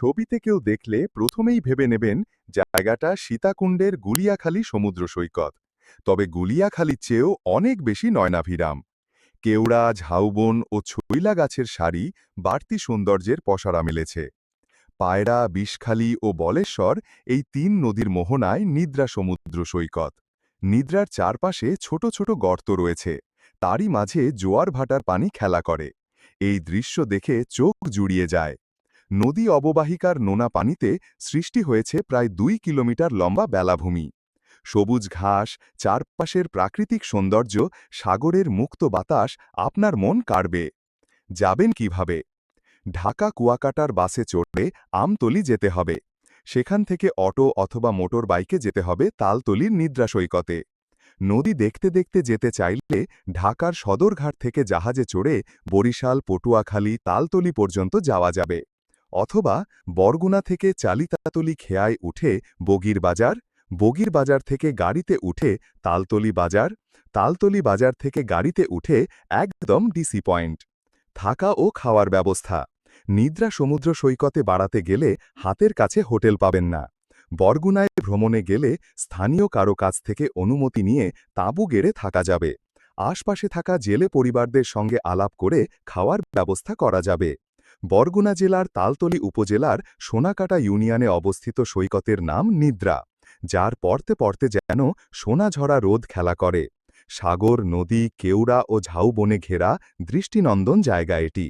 ছবিতে কেউ দেখলে প্রথমেই ভেবে নেবেন জায়গাটা সীতাকুণ্ডের গুলিয়াখালী সমুদ্র সৈকত। তবে গুলিয়াখালীর চেয়েও অনেক বেশি নয়নাভিরাম। কেওড়া ঝাউবন ও ছইলা গাছের সারি বাড়তি সৌন্দর্যের পসরা মেলেছে। পায়রা, বিষখালী ও বলেশ্বর এই তিন নদীর মোহনায় নিদ্রা সমুদ্র সৈকত। নিদ্রার চারপাশে ছোট ছোট গর্ত রয়েছে। তারই মাঝে জোয়ার ভাটার পানি খেলা করে। এই দৃশ্য দেখে চোখ জুড়িয়ে যায়। নদী অববাহিকার নোনা পানিতে সৃষ্টি হয়েছে প্রায় দুই কিলোমিটার লম্বা বেলাভূমি। সবুজ ঘাস, চারপাশের প্রাকৃতিক সৌন্দর্য, সাগরের মুক্ত বাতাস আপনার মন কাড়বে। যাবেন কীভাবে? ঢাকা কুয়াকাটার বাসে চড়লে আমতলি যেতে হবে। সেখান থেকে অটো অথবা মোটর বাইকে যেতে হবে তালতলির নিদ্রা সৈকতে। নদী দেখতে দেখতে যেতে চাইলে ঢাকার সদরঘাট থেকে জাহাজে চড়ে বরিশাল, পটুয়াখালী, তালতলি পর্যন্ত যাওয়া যাবে। অথবা বরগুনা থেকে চালিতাতলি খেয়ায় উঠে বগির বাজার বগির বাজার থেকে গাড়িতে উঠে তালতলি বাজার তালতলি বাজার থেকে গাড়িতে উঠে একদম ডিসি পয়েন্ট। থাকা ও খাওয়ার ব্যবস্থা। নিদ্রা সমুদ্র সৈকতে বাড়াতে গেলে হাতের কাছে হোটেল পাবেন না। বরগুনায় ভ্রমণে গেলে স্থানীয় কারও কাছ থেকে অনুমতি নিয়ে তাঁবু গেড়ে থাকা যাবে। আশপাশে থাকা জেলে পরিবারদের সঙ্গে আলাপ করে খাওয়ার ব্যবস্থা করা যাবে। বরগুনা জেলার তালতলি উপজেলার সোনাকাটা ইউনিয়নে অবস্থিত সৈকতের নাম নিদ্রা, যার পড়তে পড়তে যেন সোনাঝরা রোদ খেলা করে। সাগর, নদী কেউড়া ও ঝাউবনে ঘেরা দৃষ্টিনন্দন জায়গা এটি।